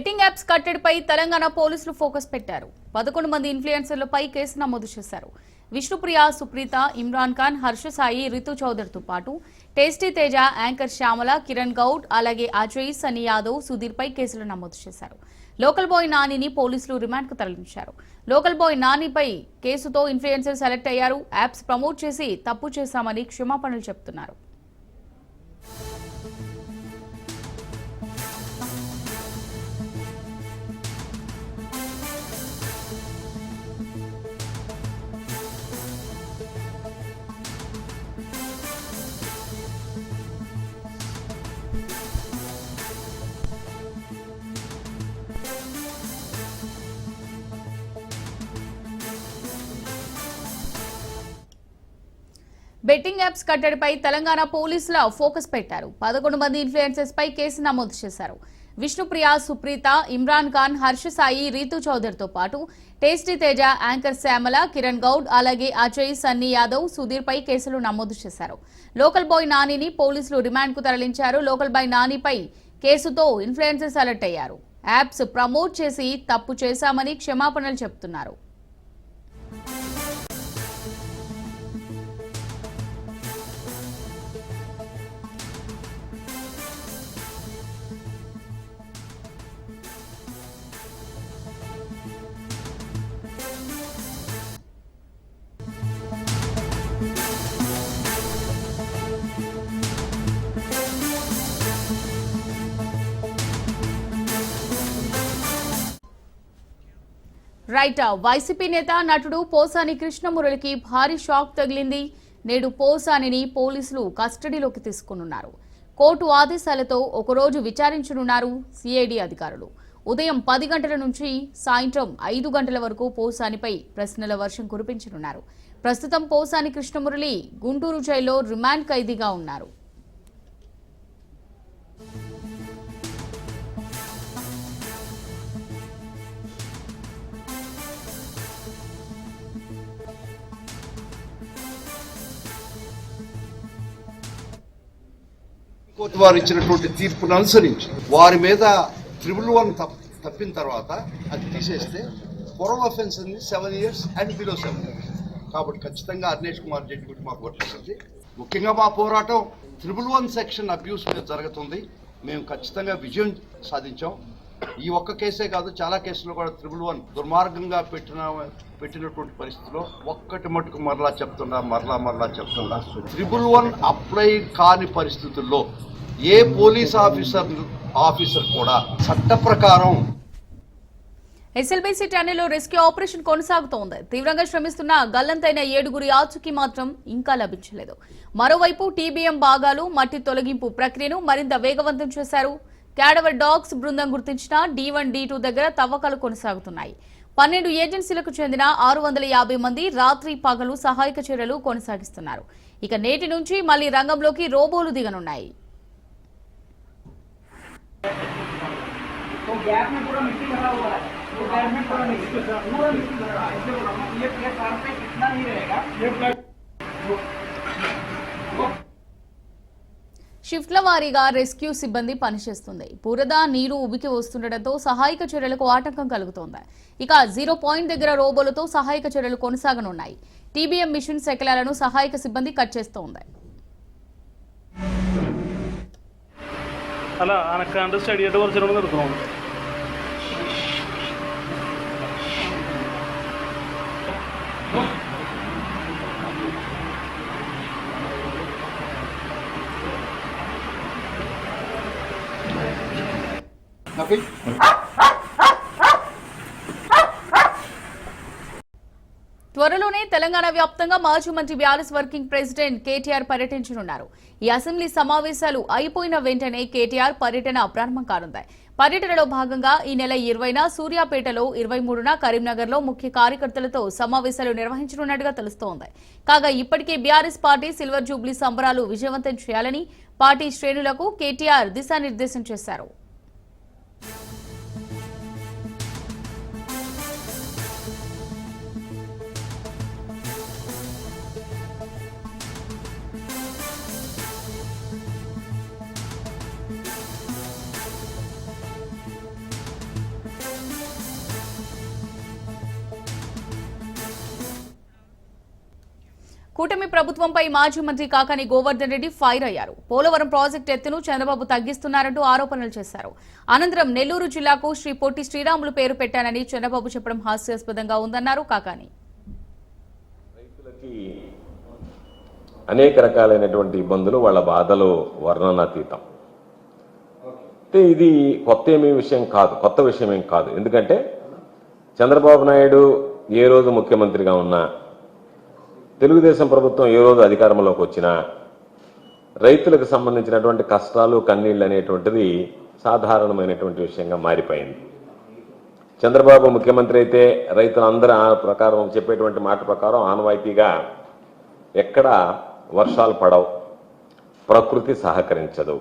Betting apps కట్టడిపై Telangana పోలీసులు focus పెట్టారు. పదకొండు మంది ఇన్ఫ్లుయెన్సర్లపై కేసు నమోదు చేశారు. విష్ణుప్రియ సుప్రీత ఇమ్రాన్ ఖాన్ హర్ష సాయి రితు చౌదరితో పాటు టేస్టీ తేజ యాంకర్ శ్యామల కిరణ్ గౌడ్ అలాగే అజయ్ సనీ యాదవ్ సుధీర్పై కేసులు నమోదు చేశారు. లోకల్ బాయ్ నానిని పోలీసులు రిమాండ్కు తరలించారు. లోకల్ బాయ్ నానిపై కేసుతో ఇన్ఫ్లుయెన్సర్ సెలెక్ట్ అయ్యారు. యాప్స్ ప్రమోట్ చేసి తప్పు చేశామని క్షమాపణలు చెబుతున్నారు బెట్టింగ్ యాప్స్ కట్టడిపై తెలంగాణ పోలీసుల ఫోకస్ పెట్టారు. పదకొండు మంది ఇన్ఫ్లుయెన్సర్స్ పై కేసు నమోదు చేశారు. విష్ణుప్రియ సుప్రీత ఇమ్రాన్ ఖాన్ హర్ష సాయి రీతు చౌదరితో పాటు టేస్టీ తేజ యాంకర్ శ్యామల కిరణ్ గౌడ్ అలాగే అజయ్ సన్నీ యాదవ్ సుధీర్ పై కేసులు నమోదు చేశారు. లోకల్ బాయ్ నానిని పోలీసులు రిమాండ్కు తరలించారు. లోకల్ బాయ్ నానిపై కేసుతో ఇన్ఫ్లుయెన్సర్స్ అలర్ట్ అయ్యారు. యాప్స్ ప్రమోట్ చేసి తప్పు చేశామని క్షమాపణలు చెబుతున్నారు రైట్ వైసీపీ నేత నటుడు పోసాని కృష్ణమురళికి భారీ షాక్ తగిలింది. నేడు పోసానిని పోలీసులు కస్టడీలోకి తీసుకున్నారు కోర్టు ఆదేశాలతో ఒకరోజు విచారించనున్నారు సిఐడి అధికారులు. ఉదయం పది గంటల నుంచి సాయంత్రం ఐదు గంటల వరకు పోసానిపై ప్రశ్నల వర్షం కురిపించనున్నారు. ప్రస్తుతం పోసాని కృష్ణమురళి గుంటూరు జైల్లో రిమాండ్ ఖైదీగా ఉన్నారు. కోర్టు వారు ఇచ్చినటువంటి తీర్పును అనుసరించి వారి మీద ట్రిపుల్ వన్ తప్ తప్పిన తర్వాత అది తీసేస్తే కొరల్ అఫెన్స్ ఉంది seven years and below seven years కాబట్టి ఖచ్చితంగా అర్నేష్ కుమార్ జడ్జిమెంట్ మాకు వర్తిస్తుంది ముఖ్యంగా మా పోరాటం ట్రిపుల్ వన్ సెక్షన్ అబ్యూస్ మీద జరుగుతుంది. మేము ఖచ్చితంగా విజయం సాధించాం. ఈ ఒక్క కేసే కాదు చాలా కేసులు కూడా త్రిబుల్ వన్ దుర్మార్గంగా పెట్టిన పెట్టినటువంటి పరిస్థితిలో ఒక్కటి మటుకు మరలా చెప్తున్నా మరలా మరలా చెప్తున్నా. త్రిబుల్ వన్ అప్లై కాని పరిస్థితుల్లో ఏ పోలీస్ ఆఫీసర్ ఆఫీసర్ కూడా చట్ట ప్రకారం ఎస్ఎల్బీసీ టన్నెల్లో రెస్క్యూ ఆపరేషన్ కొనసాగుతోంది. తీవ్రంగా శ్రమిస్తున్న గల్లంతైన ఏడుగురి ఆచూకీ మాత్రం ఇంకా లభించలేదు. మరోవైపు టీబీఎం భాగాలు మట్టి తొలగింపు ప్రక్రియను మరింత వేగవంతం చేశారు. క్యాడవర్ డాగ్స్ బృందం గుర్తించిన డి వన్ డి టూ దగ్గర తవ్వకాలు కొనసాగుతున్నాయి పన్నెండు ఏజెన్సీలకు చెందిన ఆరు వందల యాభై మంది రాత్రి పగలు సహాయక చర్యలు కొనసాగిస్తున్నారు ఇక నేటి నుంచి మళ్ళీ రంగంలోకి రోబోలు దిగనున్నాయి షిఫ్ట్ల వారీగా రెస్క్యూ సిబ్బంది పనిచేస్తుంది. బురద నీరు ఉబికి వస్తుండటంతో సహాయక చర్యలకు ఆటంకం కలుగుతోంది. ఇక జీరో పాయింట్ దగ్గర రోబోలతో సహాయక చర్యలు కొనసాగనున్నాయి. టీబీఎం మిషన్ శకలాలను సహాయక సిబ్బంది కట్ చేస్తోంది. అలా అనకు అండర్స్టాండ్ ఎటువంటి జరుగుతుంది Okay. త్వరలోనే తెలంగాణ వ్యాప్తంగా మాజీ మంత్రి బీఆర్ఎస్ వర్కింగ్ ప్రెసిడెంట్ కేటీఆర్ పర్యటించనున్నారు. ఈ అసెంబ్లీ సమావేశాలు అయిపోయిన వెంటనే కేటీఆర్ పర్యటన ప్రారంభం కానుంది. పర్యటనలో భాగంగా ఈ నెల ఇరవైన సూర్యాపేటలో ఇరవై మూడున కరీంనగర్లో ముఖ్య కార్యకర్తలతో సమావేశాలు నిర్వహించనున్నట్టుగా తెలుస్తోంది. కాగా ఇప్పటికే బీఆర్ఎస్ పార్టీ సిల్వర్ జూబ్లీ సంబరాలు విజయవంతం చేయాలని పార్టీ శ్రేణులకు కేటీఆర్ దిశానిర్దేశం చేశారు. కూటమి ప్రభుత్వంపై మాజీ మంత్రి కాకాని గోవర్ధన్ రెడ్డి ఫైర్ అయ్యారు. పోలవరం ప్రాజెక్టు ఎత్తును చంద్రబాబు తగ్గిస్తున్నారంటూ ఆరోపణలు చేశారు. అనంతరం నెల్లూరు జిల్లాకు శ్రీ పొట్టి శ్రీరాములు పేరు పెట్టానని చంద్రబాబు చెప్పడం హాస్యాస్పదంగా ఉందన్నారు కాకాని. అనేక రకాలైనటువంటి ఇబ్బందులు వాళ్ళ బాధలు వర్ణనాతీతం. అయితే ఇది కొత్త ఏమీ విషయం కాదు కొత్త విషయం ఏం కాదు. ఎందుకంటే చంద్రబాబు నాయుడు ఏ రోజు ముఖ్యమంత్రిగా ఉన్నా తెలుగుదేశం ప్రభుత్వం ఏ రోజు అధికారంలోకి వచ్చినా రైతులకు సంబంధించినటువంటి కష్టాలు కన్నీళ్ళు అనేటువంటిది సాధారణమైనటువంటి విషయంగా మారిపోయింది. చంద్రబాబు ముఖ్యమంత్రి అయితే రైతులందరూ ఆ ప్రకారం చెప్పేటువంటి మాట ప్రకారం ఆనవాయితీగా ఎక్కడ వర్షాలు పడవు ప్రకృతి సహకరించదు.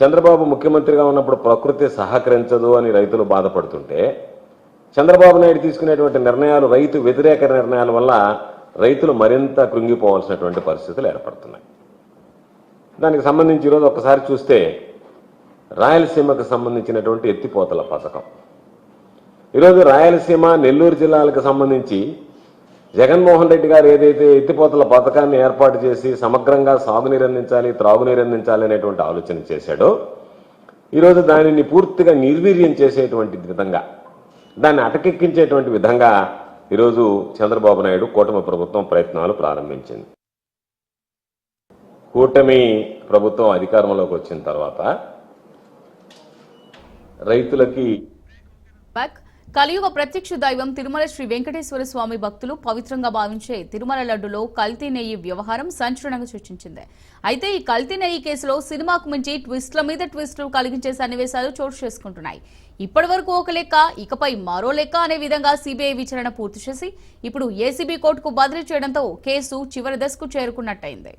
చంద్రబాబు ముఖ్యమంత్రిగా ఉన్నప్పుడు ప్రకృతి సహకరించదు అని రైతులు బాధపడుతుంటే చంద్రబాబు నాయుడు తీసుకునేటువంటి నిర్ణయాలు రైతు వ్యతిరేక నిర్ణయాల వల్ల రైతులు మరింత కృంగిపోవాల్సినటువంటి పరిస్థితులు ఏర్పడుతున్నాయి. దానికి సంబంధించి ఈరోజు ఒకసారి చూస్తే రాయలసీమకు సంబంధించినటువంటి ఎత్తిపోతల పథకం. ఈరోజు రాయలసీమ నెల్లూరు జిల్లాలకు సంబంధించి జగన్మోహన్ రెడ్డి గారు ఏదైతే ఎత్తిపోతల పథకాన్ని ఏర్పాటు చేసి సమగ్రంగా సాగునీరు అందించాలి త్రాగునీరు అందించాలి అనేటువంటి ఆలోచన చేశాడో ఈరోజు దానిని పూర్తిగా నిర్వీర్యం చేసేటువంటి విధంగా దాన్ని అటకెక్కించేటువంటి విధంగా ఈరోజు చంద్రబాబు నాయుడు కూటమి ప్రభుత్వం ప్రయత్నాలు ప్రారంభించింది. కూటమి ప్రభుత్వం అధికారంలోకి వచ్చిన తర్వాత రైతులకి బ్యాక్ కలియుగ ప్రత్యక్ష దైవం తిరుమల శ్రీ వెంకటేశ్వర స్వామి భక్తులు పవిత్రంగా భావించే తిరుమల లడ్డులో కల్తీ నెయ్యి వ్యవహారం సంచలనంగా సృష్టించింది అయితే ఈ కల్తీ నెయ్యి కేసులో సినిమాకు మించి ట్విస్ట్ల మీద ట్విస్టులు కలిగించే సన్నివేశాలు చోటు చేసుకుంటున్నాయి. ఇప్పటి వరకు ఒక లెక్క ఇకపై మరో లెక్క అనే విధంగా సిబిఐ విచారణ పూర్తి చేసి ఇప్పుడు ఏసీబీ కోర్టుకు బదిలీ చేయడంతో కేసు చివరి దశకు చేరుకున్నట్టయింది.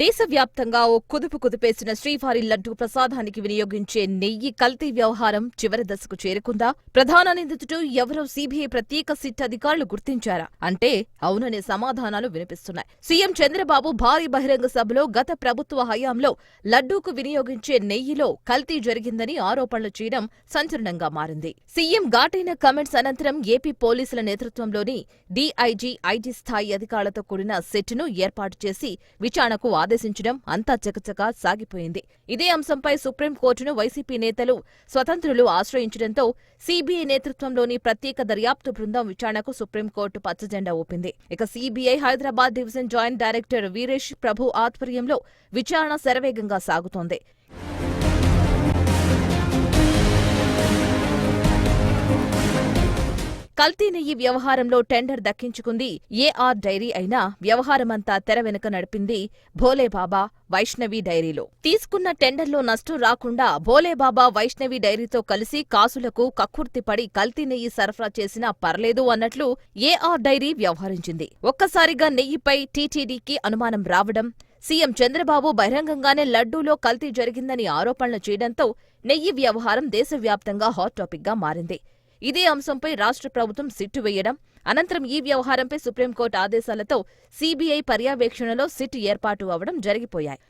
దేశవ్యాప్తంగా ఓ కుదుపు కుదిపేసిన శ్రీవారి లడ్డూ ప్రసాదానికి వినియోగించే నెయ్యి కల్తీ వ్యవహారం చివరి దశకు చేరుకుందా? ప్రధాన నిందితుడు ఎవరో సీబీఐ ప్రత్యేక సిట్ అధికారులు గుర్తించారా? అంటే అవుననే సమాధానాలు వినిపిస్తున్నాయి. సీఎం చంద్రబాబు భారీ బహిరంగ సభలో గత ప్రభుత్వ హయాంలో లడ్డూకు వినియోగించే నెయ్యిలో కల్తీ జరిగిందని ఆరోపణలు చేయడం సంచలనంగా మారింది. సీఎం ఘాటైన కమెంట్స్ అనంతరం ఏపీ పోలీసుల నేతృత్వంలోని డీఐజీ ఐజీ స్థాయి అధికారులతో కూడిన సెట్ను ఏర్పాటు చేసి విచారణకు ఆదేశించడం అంతా చకచకా సాగిపోయింది. ఇదే అంశంపై సుప్రీంకోర్టును వైసీపీ నేతలు స్వతంత్రులు ఆశ్రయించడంతో సీబీఐ నేతృత్వంలోని ప్రత్యేక దర్యాప్తు బృందం విచారణకు సుప్రీంకోర్టు పచ్చజెండా ఊపింది. ఇక CBI Hyderabad division joint director Viresh Prabhu ఆధ్వర్యంలో విచారణ శరవేగంగా సాగుతోంది. కల్తీ నెయ్యి వ్యవహారంలో టెండర్ దక్కించుకుంది. ఏఆర్ డైరీ అయినా వ్యవహారమంతా తెర వెనుక నడిపింది భోలేబాబా వైష్ణవి డైరీలో. తీసుకున్న టెండర్లో నష్టం రాకుండా భోలేబాబా వైష్ణవి డైరీతో కలిసి కాసులకు కక్కుర్తిపడి కల్తీ నెయ్యి సరఫరా చేసినా పర్లేదు అన్నట్లు ఏఆర్ డైరీ వ్యవహరించింది. ఒక్కసారిగా నెయ్యిపై టీటీడీకి అనుమానం రావడం సీఎం చంద్రబాబు బహిరంగంగానే లడ్డూలో కల్తీ జరిగిందని ఆరోపణలు చేయడంతో నెయ్యి వ్యవహారం దేశవ్యాప్తంగా హాట్ టాపిక్గా మారింది. ఇదే అంశంపై రాష్ట్ర ప్రభుత్వం సిట్టు వేయడం అనంతరం ఈ వ్యవహారంపై సుప్రీంకోర్టు ఆదేశాలతో సీబీఐ పర్యవేక్షణలో సిట్ ఏర్పాటు అవడం జరిగిపోయాయి.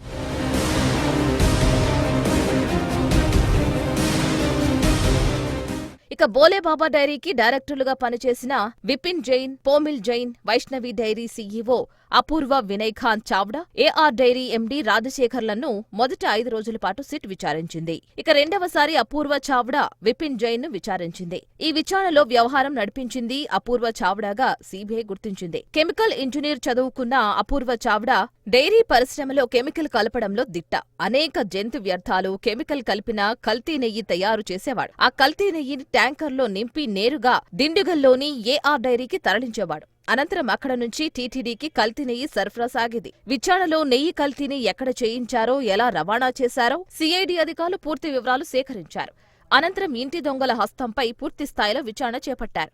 ఇక బోలేబాబా డైరీకి డైరెక్టర్లుగా పనిచేసిన Vipin Jain Pomil Jain Vaishnavi dairy CEO Apurva Vinay Khan Chavda AR dairy MD రాజశేఖర్లను మొదట ఐదు రోజుల పాటు సిట్ విచారించింది. ఇక రెండవసారి అపూర్వ చావ్డా విపిన్ జైన్ను విచారించింది. ఈ విచారణలో వ్యవహారం నడిపించింది అపూర్వ చావ్డాగా సీబీఐ గుర్తించింది. కెమికల్ ఇంజనీర్ చదువుకున్న అపూర్వ చావ్డా డైరీ పరిశ్రమలో కెమికల్ కలపడంలో దిట్ట. అనేక జంతు వ్యర్థాలు కెమికల్ కలిపిన కల్తీ నెయ్యి తయారు చేసేవాడు. ఆ కల్తీ నెయ్యిని ట్యాంకర్లో నింపి నేరుగా దిండుగల్లోని ఏఆర్ డైరీకి తరలించేవాడు. అనంతరం అక్కడ నుంచి టీటీడీకి కల్తీ నెయ్యి సరఫరా సాగింది. విచారణలో నెయ్యి కల్తీని ఎక్కడ చేయించారో ఎలా రవాణా చేశారో సిఐడి అధికారులు పూర్తి వివరాలు సేకరించారు. అనంతరం ఇంటి దొంగల హస్తంపై పూర్తి స్థాయిలో విచారణ చేపట్టారు.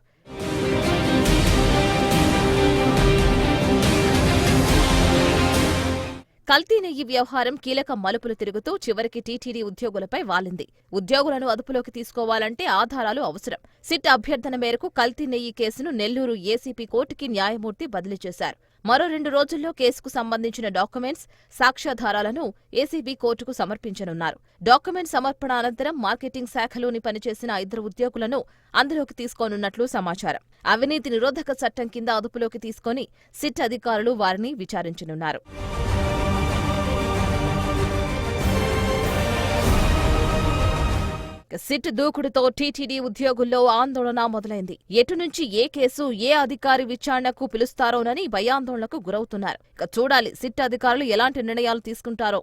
కల్తీ నెయ్యి వ్యవహారం కీలక మలుపులు తిరుగుతూ చివరికి టీటీడీ ఉద్యోగులపై వాలింది. ఉద్యోగులను అదుపులోకి తీసుకోవాలంటే ఆధారాలు అవసరం. సిట్ అభ్యర్థన మేరకు కల్తీ నెయ్యి కేసును నెల్లూరు ఏసీపీ కోర్టుకి న్యాయమూర్తి బదిలీ చేశారు. మరో రెండు రోజుల్లో కేసుకు సంబంధించిన డాక్యుమెంట్స్ సాక్ష్యాధారాలను ఏసీబీ కోర్టుకు సమర్పించనున్నారు. డాక్యుమెంట్ సమర్పణ అనంతరం మార్కెటింగ్ శాఖలోని పనిచేసిన ఇద్దరు ఉద్యోగులను అందులోకి తీసుకోనున్నట్లు సమాచారం. అవినీతి నిరోధక చట్టం కింద అదుపులోకి తీసుకొని సిట్ అధికారులు వారిని విచారించనున్నారు. సిట్ దూకుడుతో టీటీడీ ఉద్యోగుల్లో ఆందోళన మొదలైంది. ఎటు నుంచి ఏ కేసు ఏ అధికారి విచారణకు పిలుస్తారోనని భయాందోళనకు గురవుతున్నారు. ఇక చూడాలి సిట్ అధికారులు ఎలాంటి నిర్ణయాలు తీసుకుంటారో.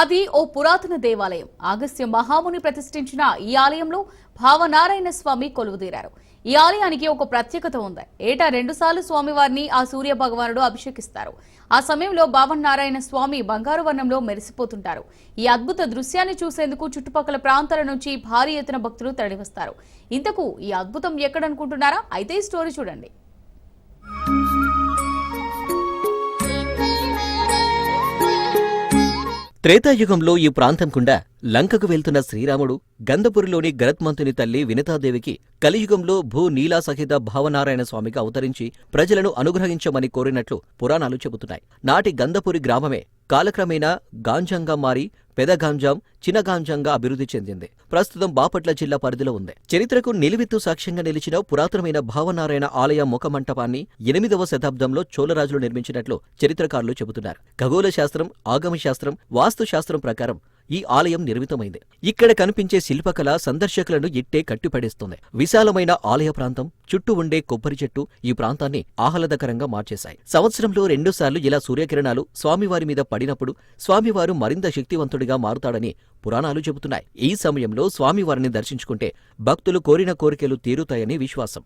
అది ఓ పురాతన దేవాలయం. ఆగస్త్య మహాముని ప్రతిష్ఠించిన ఈ ఆలయంలో భావనారాయణ స్వామి కొలువుదీరారు. ఈ ఆలయానికి ఒక ప్రత్యేకత ఉంది. ఏటా రెండుసార్లు స్వామివారిని ఆ సూర్య భగవానుడు అభిషేకిస్తారు. ఆ సమయంలో భావనారాయణ స్వామి బంగారు వర్ణంలో మెరిసిపోతుంటారు. ఈ అద్భుత దృశ్యాన్ని చూసేందుకు చుట్టుపక్కల ప్రాంతాల నుంచి భారీ ఎత్తున భక్తులు తరలివస్తారు. ఇంతకు ఈ అద్భుతం ఎక్కడనుకుంటున్నారా? అయితే ఈ స్టోరీ చూడండి. త్రేతాయుగంలో ఈ ప్రాంతం గుండా లంకకు వెళ్తున్న శ్రీరాముడు గంధపురిలోని గరత్మంతుని తల్లి వినతాదేవికి కలియుగంలో భూ నీలా సహిత భావనారాయణ స్వామికి అవతరించి ప్రజలను అనుగ్రహించమని కోరినట్లు పురాణాలు చెబుతున్నాయి. నాటి గంధపురి గ్రామమే కాలక్రమేణా గాంజంగా మారి పెదగాంజాం చిన్నగాంజంగా అభివృద్ధి చెందింది. ప్రస్తుతం బాపట్ల జిల్లా పరిధిలో ఉంది. చరిత్రకు నిలువెత్తు సాక్ష్యంగా నిలిచిన పురాతనమైన భావనారాయణ ఆలయ ముఖమంటపాన్ని ఎనిమిదవ శతాబ్దంలో చోళరాజులు నిర్మించినట్లు చరిత్రకారులు చెబుతున్నారు. ఖగోళ శాస్త్రం ఆగమ శాస్త్రం వాస్తు శాస్త్రం ప్రకారం ఈ ఆలయం నిర్మితమైంది. ఇక్కడ కనిపించే శిల్పకళ సందర్శకులను ఇట్టే కట్టిపడేస్తుంది. విశాలమైన ఆలయ ప్రాంతం చుట్టూ ఉండే కొబ్బరి చెట్టు ఈ ప్రాంతాన్ని ఆహ్లాదకరంగా మార్చేశాయి. సంవత్సరంలో రెండుసార్లు ఇలా సూర్యకిరణాలు స్వామివారి మీద పడినప్పుడు స్వామివారు మరింత శక్తివంతుడిగా మారుతాడని పురాణాలు చెబుతున్నాయి. ఈ సమయంలో స్వామివారిని దర్శించుకుంటే భక్తులు కోరిన కోరికలు తీరుతాయని విశ్వాసం.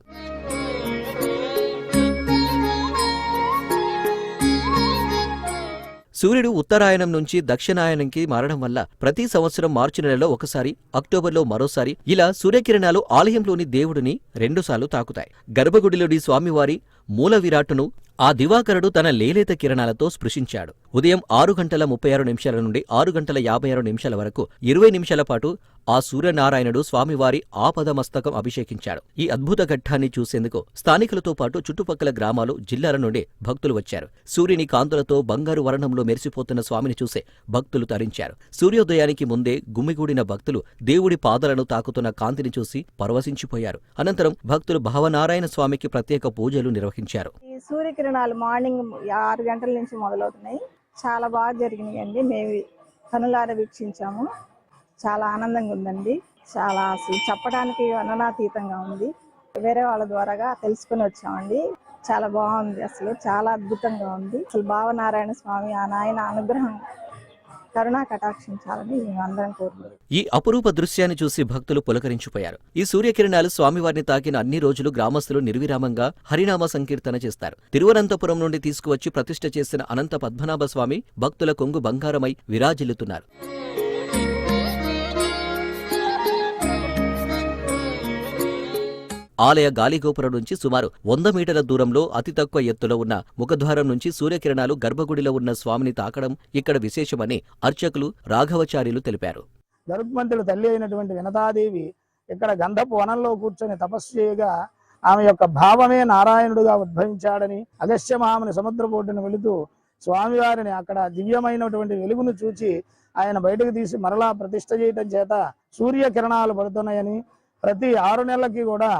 సూర్యుడు ఉత్తరాయణం నుంచి దక్షిణాయనంకి మారడం వల్ల ప్రతి సంవత్సరం మార్చి నెలలో ఒకసారి అక్టోబర్లో మరోసారి ఇలా సూర్యకిరణాలు ఆలయంలోని దేవుడిని రెండుసార్లు తాకుతాయి. గర్భగుడిలోని స్వామివారి మూల విరాటును ఆ దివాకరుడు తన లేలేత కిరణాలతో స్పృశించాడు. ఉదయం ఆరు గంటల ముప్పై ఆరు నిమిషాల నుండి ఆరు గంటల యాభై ఆరు నిమిషాల వరకు ఇరవై నిమిషాల పాటు ఆ సూర్యనారాయణుడు స్వామివారి ఆపదమస్తకం అభిషేకించాడు. ఈ అద్భుత ఘట్టాన్ని చూసేందుకు స్థానికులతో పాటు చుట్టుపక్కల గ్రామాలు జిల్లాల నుండి భక్తులు వచ్చారు. సూర్యుని కాంతులతో బంగారు వర్ణంలో మెరిసిపోతున్న స్వామిని చూసే భక్తులు తరించారు. సూర్యోదయానికి ముందే గుమిగూడిన భక్తులు దేవుడి పాదాలను తాకుతున్న కాంతిని చూసి పరవశించిపోయారు. అనంతరం భక్తులు భవనారాయణ స్వామికి ప్రత్యేక పూజలు నిర్వహించారు. సూర్యకిరణాలు మార్నింగ్ ఆరు గంటల నుంచి మొదలవుతున్నాయి. చాలా బాగా జరిగినాయండి. మేము కనులార వీక్షించాము. చాలా ఆనందంగా ఉందండి. చాలా అసలు చెప్పడానికి వర్ణనాతీతంగా ఉంది. వేరే వాళ్ళ ద్వారాగా తెలుసుకుని వచ్చామండి. చాలా బాగుంది అసలు. చాలా అద్భుతంగా ఉంది. అసలు భావనారాయణ స్వామి ఆ నాయన అనుగ్రహం కరుణా కటాక్షించాలని అందరం కోరుకుంటున్నాం. ఈ అపురూప దృశ్యాన్ని చూసి భక్తులు పులకరించిపోయారు. ఈ సూర్యకిరణాలు స్వామివారిని తాకిన అన్ని రోజులు గ్రామస్తులు నిర్విరామంగా హరినామ సంకీర్తన చేస్తారు. తిరువనంతపురం నుండి తీసుకువచ్చి ప్రతిష్ఠ చేసిన అనంత పద్మనాభ స్వామి భక్తుల కొంగు బంగారమై విరాజిల్లుతున్నారు. ఆలయ గాలిగోపురం నుంచి సుమారు వంద మీటర్ల దూరంలో అతి తక్కువ ఎత్తులో ఉన్న ముఖద్వారం నుంచి సూర్యకిరణాలు గర్భగుడిలో ఉన్న స్వామిని తాకడం ఇక్కడ విశేషమని అర్చకులు రాఘవచార్యులు తెలిపారు. గరుత్మంతుడు తల్లి అయినటువంటి వినతాదేవి ఇక్కడ గంధపు వనంలో కూర్చొని తపస్సు చేయగా ఆమె యొక్క భావమే నారాయణుడుగా ఉద్భవించాడని అగస్త్యమామని సముద్రపోటును వెళుతూ స్వామివారిని అక్కడ దివ్యమైనటువంటి వెలుగును చూచి ఆయన బయటకు తీసి మరలా ప్రతిష్ట చేయటం చేత సూర్యకిరణాలు పడుతున్నాయని ప్రతి ఆరు నెలలకి కూడా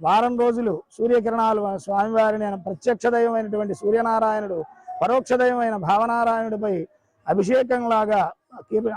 వారం రోజులు సూర్యకిరణాలు స్వామివారిని ఆయన ప్రత్యక్ష దైవమైనటువంటి సూర్యనారాయణుడు పరోక్ష దైవమైన భావనారాయణుడిపై అభిషేకంలాగా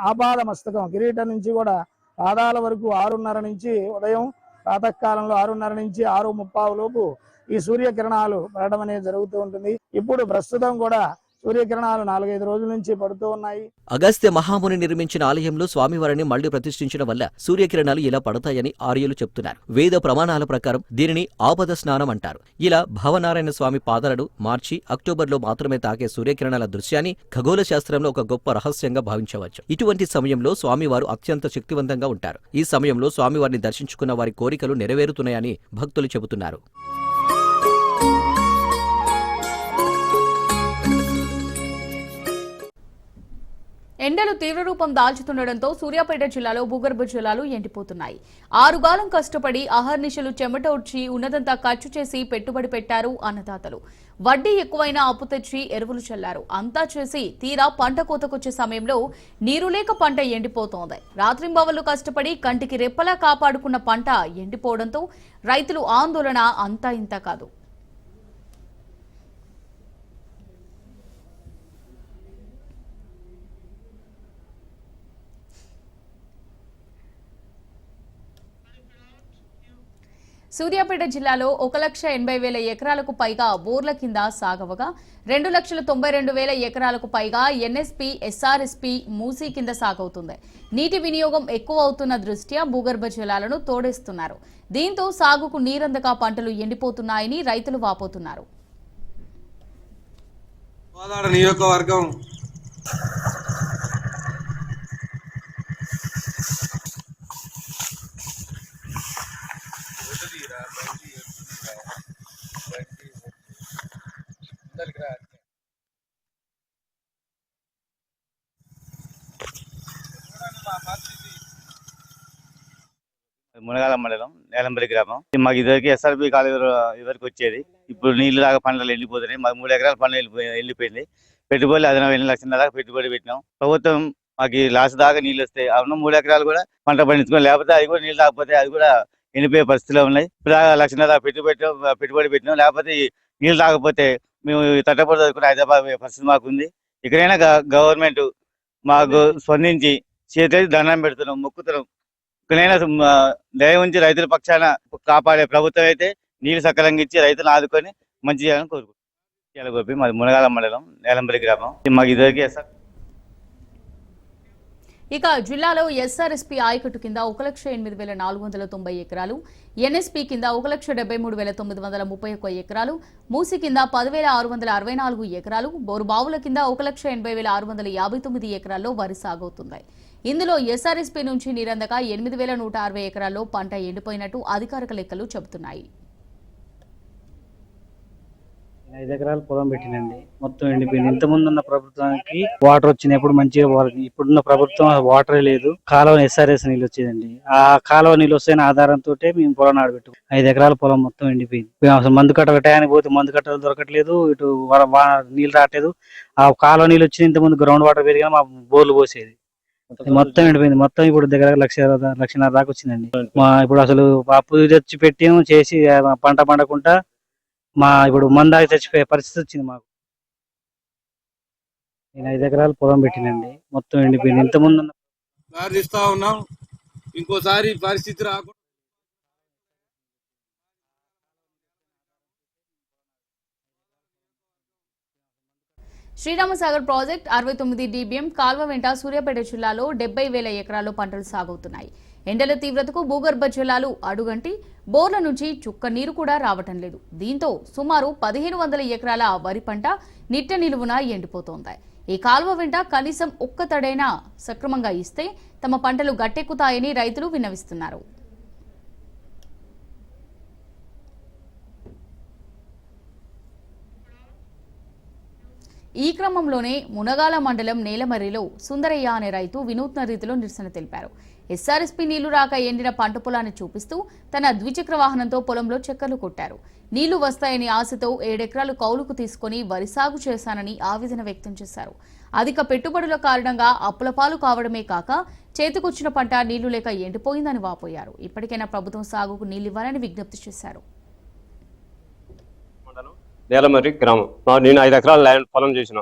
ఆపాద మస్తకం కిరీటం నుంచి కూడా పాదాల వరకు ఆరున్నర నుంచి ఉదయం ప్రాతకాలంలో ఆరున్నర నుంచి ఆరు ముప్పావు లోపు ఈ సూర్యకిరణాలు పడడం అనేది జరుగుతూ ఉంటుంది. ఇప్పుడు ప్రస్తుతం కూడా సూర్యకిరణాలు నాలుగైదు రోజుల నుంచి పడుతూ ఉన్నాయి. అగస్త్య మహాముని నిర్మించిన ఆలయంలో స్వామివారిని మళ్ళీ ప్రతిష్ఠించడం వల్ల సూర్యకిరణాలు ఇలా పడతాయని ఆర్యులు చెప్తున్నారు. వేద ప్రమాణాల ప్రకారం దీనిని ఆపద స్నానం అంటారు. ఇలా భవనారాయణ స్వామి పాదాలను మార్చి అక్టోబర్లో మాత్రమే తాకే సూర్యకిరణాల దృశ్యాన్ని ఖగోళ శాస్త్రంలో ఒక గొప్ప రహస్యంగా భావించవచ్చు. ఇటువంటి సమయంలో స్వామివారు అత్యంత శక్తివంతంగా ఉంటారు. ఈ సమయంలో స్వామివారిని దర్శించుకున్న వారి కోరికలు నెరవేరుతున్నాయని భక్తులు చెబుతున్నారు. ఎండలు తీవ్ర రూపం దాల్చుతుండటంతో సూర్యాపేట జిల్లాలో భూగర్భ జలాలు ఎండిపోతున్నాయి. ఆరుగాలం కష్టపడి అహర్నిశలు చెమటోడ్చి ఉన్నదంతా ఖర్చు చేసి పెట్టుబడి పెట్టారు అన్నదాతలు. వడ్డీ ఎక్కువైనా అప్పు తెచ్చి ఎరువులు చల్లారు. అంతా చేసి తీరా పంట కోతకొచ్చే సమయంలో నీరు లేక పంట ఎండిపోతోంది. రాత్రింబవళ్ళు కష్టపడి కంటికి రెప్పలా కాపాడుకున్న పంట ఎండిపోవడంతో రైతులు ఆందోళన అంతా ఇంత కాదు. సూర్యాపేట జిల్లాలో ఒక లక్ష ఎనభై వేల ఎకరాలకు పైగా బోర్ల కింద సాగవగా రెండు లక్షల తొంభై రెండు వేల ఎకరాలకు పైగా ఎన్ఎస్పి ఎస్ఆర్ఎస్పి మూసీ కింద సాగవుతుంది. నీటి వినియోగం ఎక్కువ అవుతున్న దృష్ట్యా భూగర్భ జలాలను తోడేస్తున్నారు. దీంతో సాగుకు నీరందక పంటలు ఎండిపోతున్నాయని రైతులు వాపోతున్నారు. నియోజకవర్గం మునగాల మండలం నేలంపల్లి గ్రామం. మాకు ఇదివరకు ఎస్ఆర్బి కాలేజ్ ఇదివరకు వచ్చేది. ఇప్పుడు నీళ్ళు దాకా పంటలు ఎండిపోతున్నాయి. మాకు మూడు ఎకరాల పంట వెళ్ళిపోయి వెళ్ళిపోయింది పెట్టుబడి అదనం ఎన్ని లక్షల దాకా పెట్టుబడి పెట్టినాం. ప్రభుత్వం మాకు లాస్ దాకా నీళ్ళు వస్తాయి అవును మూడు ఎకరాలు కూడా పంట పండించుకోవాలి లేకపోతే అది కూడా నీళ్ళు రాకపోతే అది కూడా ఎండిపోయే పరిస్థితిలో ఉన్నాయి. ఇప్పుడు దాకా పెట్టుబడి పెట్టుబడి పెట్టినాం. లేకపోతే నీళ్ళు రాకపోతే మేము తట్టపడి చదువుకుని హైదరాబాద్ పరిస్థితి మాకు ఉంది ఇక్కడైనా గవర్నమెంట్ మాకు స్పందించి చేతి దండం పెడుతున్నాం మొక్కుతున్నాం. ఇక్కడైనా దయ ఉంచి రైతుల పక్షాన కాపాడే ప్రభుత్వం అయితే నీళ్ళు సక్రమంగా ఇచ్చి రైతులను ఆదుకొని మంచి చేయాలని కోరుకుంటున్నాం. గోపి మాది మునగాల మండలం నేలంపల్లి గ్రామం. మాకు ఇదివరకు ఇక జిల్లాలో ఎస్ఆర్ఎస్పీ ఆయకట్టు కింద ఒక లక్ష ఎనిమిది వేల నాలుగు వందల తొంభై ఎకరాలు ఎన్ఎస్పీ కింద ఒక లక్ష డెబ్బై మూడు వేల తొమ్మిది వందల ముప్పై ఒక్క ఎకరాలు మూసి కింద పదివేల ఆరు వందల అరవై నాలుగు ఎకరాలు బోరుబావుల కింద ఒక లక్ష ఎనభై వేల ఆరు వందల యాభై తొమ్మిది ఎకరాల్లో వరి సాగవుతున్నాయి ఇందులో ఎస్ఆర్ఎస్పీ నుంచి నీరందక ఎనిమిది వేల నూట అరవై ఎకరాల్లో పంట ఎండిపోయినట్టు అధికారిక లెక్కలు చెబుతున్నాయి. ఐదు ఎకరాలు పొలం పెట్టినండి. మొత్తం ఎండిపోయింది. ఇంత ముందు ఉన్న ప్రభుత్వానికి వాటర్ వచ్చినప్పుడు మంచిగా వాటర్ ఇప్పుడున్న ప్రభుత్వం వాటరే లేదు. కాలువ ఎస్ఆర్ఎస్ నీళ్ళు వచ్చేదండి. ఆ కాలువ నీళ్ళు వస్తున్న ఆధారంతో మేము పొలం నాడబెట్టు ఐదు ఎకరాల పొలం మొత్తం ఎండిపోయింది. మేము అసలు మందు కట్ట టయానికి పోతే మందు కట్టలు దొరకట్లేదు. ఇటు వా- నీళ్ళు రావట్లేదు. ఆ కాలువ నీళ్ళు వచ్చిన ఇంత ముందు గ్రౌండ్ వాటర్ పెరిగినా మా బోర్లు పోసేది. మొత్తం ఎండిపోయింది మొత్తం ఇప్పుడు దగ్గర లక్ష లక్షన్నర దాకా వచ్చిందండి. మా ఇప్పుడు అసలు అప్పు తెచ్చి పెట్టాము చేసి పంట పండకుండా మా ఇప్పుడు మందాకి చచ్చిపోయే పరిస్థితి వచ్చింది మాకు. నేను ఐదు ఎకరాలు పొలం పెట్టినండి. మొత్తం ఎండిపోయింది ఇంత ముందు ఉన్న ప్రార్థిస్తా ఉన్నాం. ఇంకోసారి పరిస్థితి రాకుండా శ్రీరామసాగర్ ప్రాజెక్ట్ అరవై తొమ్మిది డీబీఎం కాల్వ వెంట సూర్యాపేట జిల్లాలో డెబ్బై వేల ఎకరాల్లో పంటలు సాగవుతున్నాయి ఎండల తీవ్రతకు భూగర్భ జలాలు అడుగంటి బోర్ల నుంచి చుక్క నీరు కూడా రావటం లేదు. దీంతో సుమారు పదిహేను వందల ఎకరాల వరి పంట నిట్ట నిలువున ఎండిపోతోంది. ఈ కాల్వ వెంట కనీసం ఒక్క తడైనా సక్రమంగా ఇస్తే తమ పంటలు గట్టెక్కుతాయని రైతులు విన్నవిస్తున్నారు. ఈ క్రమంలోనే మునగాల మండలం నేలమర్రిలో సుందరయ్య అనే రైతు వినూత్న రీతిలో నిరసన తెలిపారు. ఎస్ఆర్ఎస్పీ నీళ్ళు రాక ఎండిన పంట పొలాన్ని చూపిస్తూ తన ద్విచక్ర వాహనంతో పొలంలో చక్కర్లు కొట్టారు. నీళ్ళు వస్తాయని ఆశతో ఏడెకరాలు కౌలుకు తీసుకుని వరి సాగు చేశానని ఆవేదన వ్యక్తం చేశారు. అధిక పెట్టుబడుల కారణంగా అప్పులపాలు కావడమే కాక చేతికొచ్చిన పంట నీళ్ళు లేక ఎండిపోయిందని వాపోయారు. ఇప్పటికైనా ప్రభుత్వం సాగుకు నీళ్ళివ్వాలని విజ్ఞప్తి చేశారు. నేలమర్రి గ్రామం. నేను ఐదు ఎకరాల ల్యాండ్ పొలం చేసిన.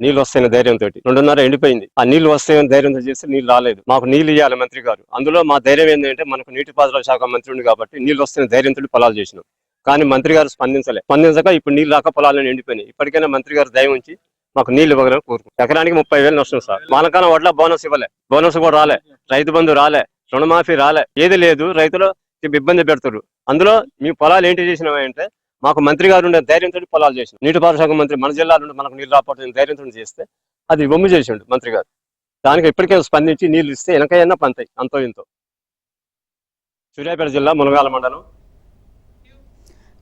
నీళ్ళు వస్తాయని ధైర్యంతో రెండున్నర ఎండిపోయింది. ఆ నీళ్ళు వస్తాయని ధైర్యంతో చేస్తే నీళ్ళు రాలేదు. మాకు నీళ్ళు ఇవ్వాలి మంత్రి గారు. అందులో మా ధైర్యం ఏంటంటే మనకు నీటిపారుదల శాఖ మంత్రి ఉంది కాబట్టి నీళ్ళు వస్తాయని ధైర్యంతో పొలాలు చేసినాం. కానీ మంత్రి గారు స్పందించలే. స్పందించక ఇప్పుడు నీళ్ళు రాక పొలాలను ఎండిపోయినాయి. ఇప్పటికైనా మంత్రి గారు దయ ఉంచి మాకు నీళ్ళు ఇవ్వగలని కోరుకుంటాం ఎకరానికి ముప్పై వేలు నష్టం సార్. మనకన్నా వడ్ల బోనస్ ఇవ్వలే. బోనస్ కూడా రాలే. రైతు బంధు రాలే. రుణమాఫీ రాలే. ఏది లేదు. రైతులు ఇబ్బంది పెడతారు అందులో మీ పొలాలు ఏంటి చేసినామంటే మాకు మంత్రి గారు ఉండే ధైర్యంతో పొలాలు చేసిండు. నీటిపారుదల శాఖ మంత్రి మన జిల్లాలో ఉండి మనకు నీళ్ళు రాకపోవడం ధైర్యంతో చేస్తే అది బొమ్మ చేసిండు మంత్రి గారు. దానికి ఇప్పటికే స్పందించి నీళ్ళు ఇస్తే వెనకైనా పంతాయి అంతో ఇంతో. సూర్యాపేట జిల్లా మునగాల మండలం.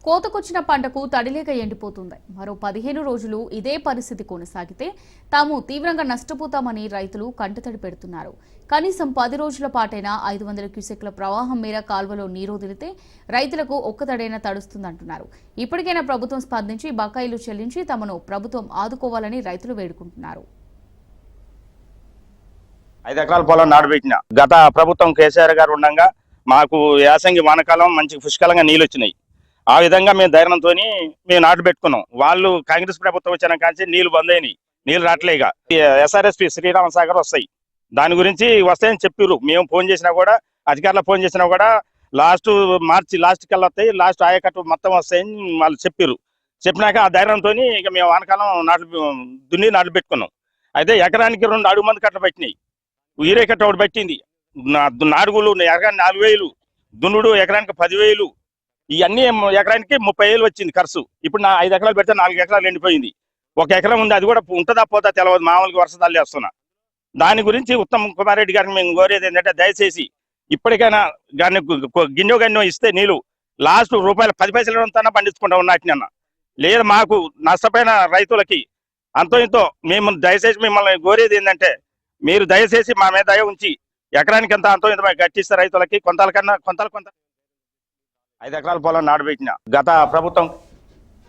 కోతకొచ్చిన పంటకు తడిలేక ఎండిపోతుంది. మరో పదిహేను రోజులు ఇదే పరిస్థితి కొనసాగితే తాము తీవ్రంగా నష్టపోతామని రైతులు కంటతడి పెడుతున్నారు. కనీసం పది రోజుల పాటైనా ఐదు వందల క్యూసెక్ల ప్రవాహం మేర కాల్వలో నీరు వదిలితే రైతులకు ఒక్కతడైనా తడుస్తుందంటున్నారు. ఇప్పటికైనా ప్రభుత్వం స్పందించి బకాయిలు చెల్లించి తమను ప్రభుత్వం ఆదుకోవాలని రైతులు వేడుకుంటున్నారు. ఐదు ఎకరాల పొలం నాటబెట్టిన గత ప్రభుత్వం కేసీఆర్ గారు ఉండగా మాకు యాసంగి వానకాలం మంచి పుష్కలంగా నీళ్ళు వచ్చినాయి. ఆ విధంగా మేము ధైర్యంతో మేము నాటు పెట్టుకున్నాం. వాళ్ళు కాంగ్రెస్ ప్రభుత్వం వచ్చిన కాంచి నీళ్ళు బంద్ అయినాయి నీళ్ళు రావట్లేగా ఎస్ఆర్ఎస్పి శ్రీరామ సాగర్ వస్తాయి. దాని గురించి వస్తాయని చెప్పారు మేము ఫోన్ చేసినా కూడా అధికారులకు ఫోన్ చేసినా కూడా లాస్ట్ మార్చి లాస్ట్ కల్లా వస్తాయి లాస్ట్ ఆయకట్టు మొత్తం వస్తాయని వాళ్ళు చెప్పారు చెప్పినాక ఆ ధైర్యంతో ఇక మేము వానకాలం నాట్లు దున్ని నాట్లు పెట్టుకున్నాం. అయితే ఎకరానికి రెండు అడుగు మంది కట్టలు పెట్టినాయి. వీరే కట్ట ఒకటి పెట్టింది. నాడుగులు ఎకరానికి నాలుగు వేలు. దున్నుడు ఎకరానికి పదివేలు. ఇవన్నీ ఎకరానికి ముప్పై వేలు వచ్చింది ఖర్చు. ఇప్పుడు నా ఐదు ఎకరాలు పెడితే నాలుగు ఎకరాలు ఎండిపోయింది. ఒక ఎకరం ఉంది అది కూడా ఉంటుందా పోతా తెలియదు మామూలుగా వర్షాలు వేస్తున్నా. దాని గురించి ఉత్తమ్ కుమార్ రెడ్డి గారిని మేము కోరేది ఏంటంటే దయచేసి ఇప్పటికైనా దాన్ని గిన్నె గన్నో ఇస్తే నీళ్ళు లాస్ట్ రూపాయలు పది పైసలు అంతా పండించుకుంటా ఉన్నట్టు అన్న. లేదు మాకు నష్టపోయిన రైతులకి అంతో ఇంతో మేము దయచేసి మిమ్మల్ని కోరేది ఏంటంటే మీరు దయచేసి మా మీద దయ ఉంచి ఎకరానికి ఎంత అంతో ఇంత గట్టిస్తే రైతులకి కొంతల కన్నా కొంతలు కొంత ఐదు ఎకరాల పొలం నాటబెట్టిన గత ప్రభుత్వం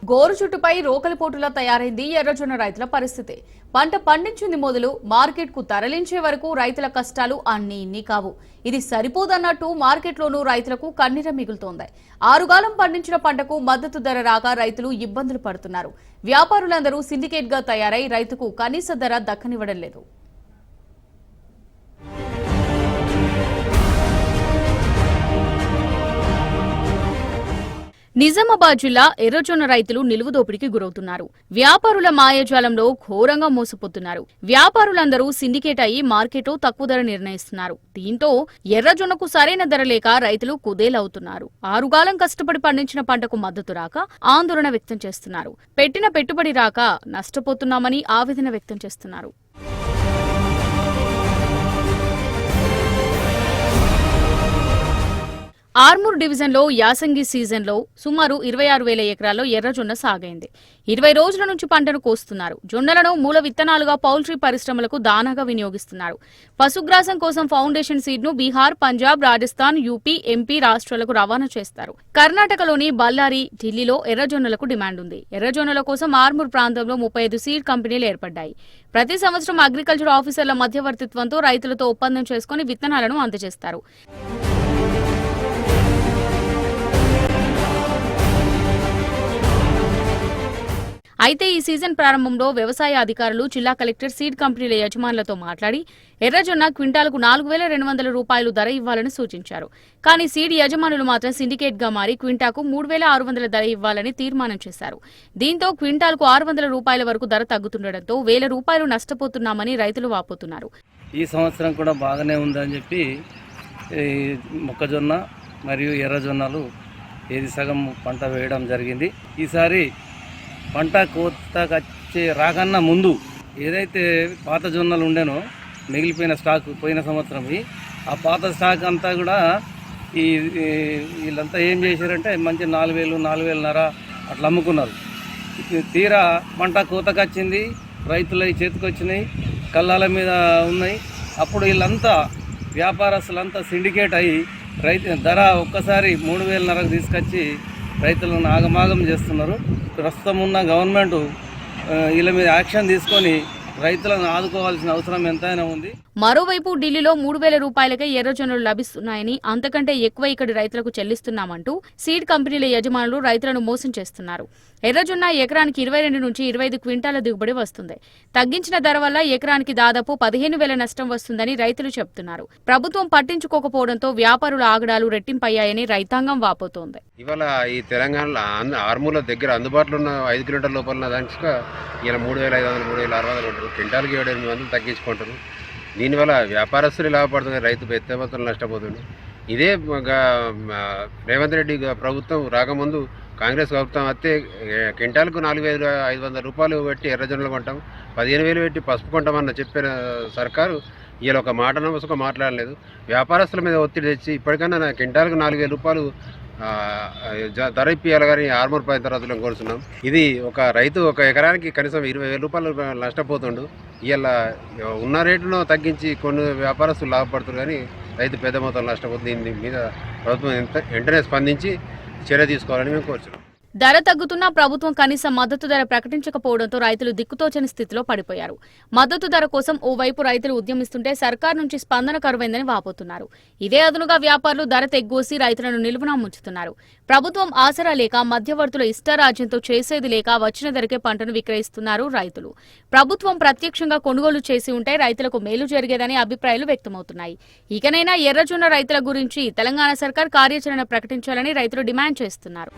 గోరు చుట్టుపై రోకలిపోటులా తయారైంది ఎర్రజొన్న రైతుల పరిస్థితి. పంట పండించింది మొదలు మార్కెట్కు తరలించే వరకు రైతుల కష్టాలు అన్ని ఇన్ని కావు. ఇది సరిపోదన్నట్టు మార్కెట్లోనూ రైతులకు కన్నీర మిగులుతోంది. ఆరుగాలం పండించిన పంటకు మద్దతు ధర రాక రైతులు ఇబ్బందులు పడుతున్నారు. వ్యాపారులందరూ సిండికేట్గా తయారై రైతుకు కనీస ధర దక్కనివ్వడం లేదు. నిజామాబాద్ జిల్లా ఎర్రజొన్న రైతులు నిలువుదోపిడికి గురవుతున్నారు. వ్యాపారుల మాయాజాలంలో ఘోరంగా మోసపోతున్నారు. వ్యాపారులందరూ సిండికేట్ అయి మార్కెట్లో తక్కువ ధర నిర్ణయిస్తున్నారు. దీంతో ఎర్రజొన్నకు సరైన ధర లేక రైతులు కుదేలవుతున్నారు. ఆరుగాలం కష్టపడి పండించిన పంటకు మద్దతు రాక ఆందోళన వ్యక్తం చేస్తున్నారు. పెట్టిన పెట్టుబడి రాక నష్టపోతున్నామని ఆవేదన వ్యక్తం చేస్తున్నారు. ఆర్మూర్ డివిజన్లో యాసంగి సీజన్లో సుమారు ఇరవై ఆరు వేల ఎకరాల్లో ఎర్రజొన్న సాగైంది. ఇరవై రోజుల నుంచి పంటను కోస్తున్నారు. జొన్నలను మూల విత్తనాలుగా పౌల్ట్రీ పరిశ్రమలకు దానాగా వినియోగిస్తున్నారు. పశుగ్రాసం కోసం ఫౌండేషన్ సీడ్ను బీహార్ పంజాబ్ రాజస్థాన్ యూపీ ఎంపీ రాష్ట్రాలకు రవాణా చేస్తారు. కర్ణాటకలోని బల్లారి ఢిల్లీలో ఎర్రజొన్నలకు డిమాండ్ ఉంది. ఎర్రజొన్నల కోసం ఆర్మూర్ ప్రాంతంలో ముప్పై ఐదు సీడ్ కంపెనీలు ఏర్పడ్డాయి. ప్రతి సంవత్సరం అగ్రికల్చర్ ఆఫీసర్ల మధ్యవర్తిత్వంతో రైతులతో ఒప్పందం చేసుకుని విత్తనాలను అందజేస్తారు. అయితే ఈ సీజన్ ప్రారంభంలో వ్యవసాయ అధికారులు జిల్లా కలెక్టర్ సీడ్ కంపెనీల యజమానులతో మాట్లాడి ఎర్రజొన్న క్వింటాలకు నాలుగు వేల రెండు వందల రూపాయలు ధర ఇవ్వాలని సూచించారు. కానీ సీడ్ యజమానులు మాత్రం సిండికేట్గా మారి క్వింటాకు మూడు వేల ఆరు వందల ధర ఇవ్వాలని తీర్మానం చేశారు. దీంతో క్వింటాల్కు ఆరు వందల రూపాయల వరకు ధర తగ్గుతుండటంతో వేల రూపాయలు నష్టపోతున్నామని రైతులు వాపోతున్నారు. ఈ సంవత్సరం కూడా బాగానే ఉందని చెప్పి మొక్కజొన్న మరియు ఎర్రజొన్నలు ఏది సగం పంట వేయడం జరిగింది. ఈసారి పంట కోతకు వచ్చే రాకన్నా ముందు ఏదైతే పాత జొన్నలు ఉండేనో మిగిలిపోయిన స్టాక్ పోయిన సంవత్సరంవి ఆ పాత స్టాక్ అంతా కూడా ఈ వీళ్ళంతా ఏం చేశారంటే మంచి నాలుగు వేలు నాలుగు వేలున్నర అట్లా అమ్ముకున్నారు. తీరా పంట కోతకు వచ్చింది రైతుల చేతికి కళ్ళాల మీద ఉన్నాయి. అప్పుడు వీళ్ళంతా వ్యాపారస్తులంతా సిండికేట్ అయ్యి రైతు ధర ఒక్కసారి మూడు వేలన్నరకు తీసుకొచ్చి రైతులను ఆగమాగం చేస్తున్నారు. ప్రస్తుతం ఉన్న గవర్నమెంట్ వీళ్ళ మీద యాక్షన్ తీసుకొని రైతులను ఆదుకోవాల్సిన అవసరం ఎంతైనా ఉంది. మరోవైపు ఢిల్లీలో మూడు వేల రూపాయలకే ఎర్రజొన్నలు లభిస్తున్నాయని అంతకంటే ఎక్కువ ఇక్కడి రైతులకు చెల్లిస్తున్నామంటూ సీడ్ కంపెనీల యజమానులు రైతులను మోసం చేస్తున్నారు. ఎర్రజొన్న ఎకరానికి ఇరవై రెండు నుంచి ఇరవై ఐదు క్వింటాల దిగుబడి వస్తుంది. తగ్గించిన ధర వల్ల ఎకరానికి దాదాపు పదిహేను వేల నష్టం వస్తుందని రైతులు చెబుతున్నారు ప్రభుత్వం పట్టించుకోకపోవడంతో వ్యాపారుల ఆగడాలు రెట్టింపయ్యాయని రైతాంగం వాపోతోంది. ఇవాళ ఈ తెలంగాణలో ఆర్మూల దగ్గర అందుబాటులో ఉన్న ఐదు కిలోమీటర్ల లోపల దానికి ఇలా మూడు వేల ఐదు వందలు మూడు వేల ఆరు వందలు తగ్గించుకుంటారు క్వింటాల్కి ఏడు ఎనిమిది వందలు తగ్గించుకుంటారు. దీనివల్ల వ్యాపారస్తులు లాభపడుతుంది రైతు పెద్దమొత్తంలో నష్టపోతుంది ఇదే గ- రేవంత్ రెడ్డి ప్రభుత్వం రాకముందు కాంగ్రెస్ ప్రభుత్వం వస్తే క్వింటాల్కు నాలుగు వేలు ఐదు వందల రూపాయలు పెట్టి ఎర్రజొన్నలు కొంటాం పదిహేను వేలు పెట్టి పసుపు కొంటామన్న చెప్పిన సర్కారు వీళ్ళు ఒక మాట నమ్మసుక మాట్లాడలేదు. వ్యాపారస్తుల మీద ఒత్తిడి తెచ్చి ఇప్పటికన్నా నా క్వింటాల్కు నాలుగు వేల రూపాయలు ధర ఇప్పియాలి కానీ ఆర్మూర్ పై తర్వాత కోరుతున్నాం ఇది ఒక రైతు ఒక ఎకరానికి కనీసం ఇరవై వేల రూపాయలు నష్టపోతుండు. ఇవాళ ఉన్న రేటును తగ్గించి కొన్ని వ్యాపారస్తులు లాభపడుతున్నారు కానీ రైతు పెద్ద మొత్తంలో నష్టపోతుంది దీని మీద ప్రభుత్వం ఎంత వెంటనే స్పందించి చర్య తీసుకోవాలని మేము కోరుతున్నాం ధర తగ్గుతున్నా ప్రభుత్వం కనీస మద్దతు ధర ప్రకటించకపోవడంతో రైతులు దిక్కుతోచని స్థితిలో పడిపోయారు. మద్దతు ధర కోసం ఓవైపు రైతులు ఉద్యమిస్తుంటే సర్కార్ నుంచి స్పందన కరువైందని వాపోతున్నారు. ఇదే అదునుగా వ్యాపారులు ధర తెగ్గోసి రైతులను నిలువునా ముంచుతున్నారు. ప్రభుత్వం ఆసరా లేక మధ్యవర్తుల ఇష్టారాజ్యంతో చేసేది లేక వచ్చిన ధరకే పంటను విక్రయిస్తున్నారు రైతులు. ప్రభుత్వం ప్రత్యక్షంగా కొనుగోలు చేసి ఉంటే రైతులకు మేలు జరిగేదని అభిప్రాయాలు వ్యక్తమవుతున్నాయి. ఇకనైనా ఎర్రజొన్న రైతుల గురించి తెలంగాణ సర్కార్ కార్యాచరణ ప్రకటించాలని రైతులు డిమాండ్ చేస్తున్నారు.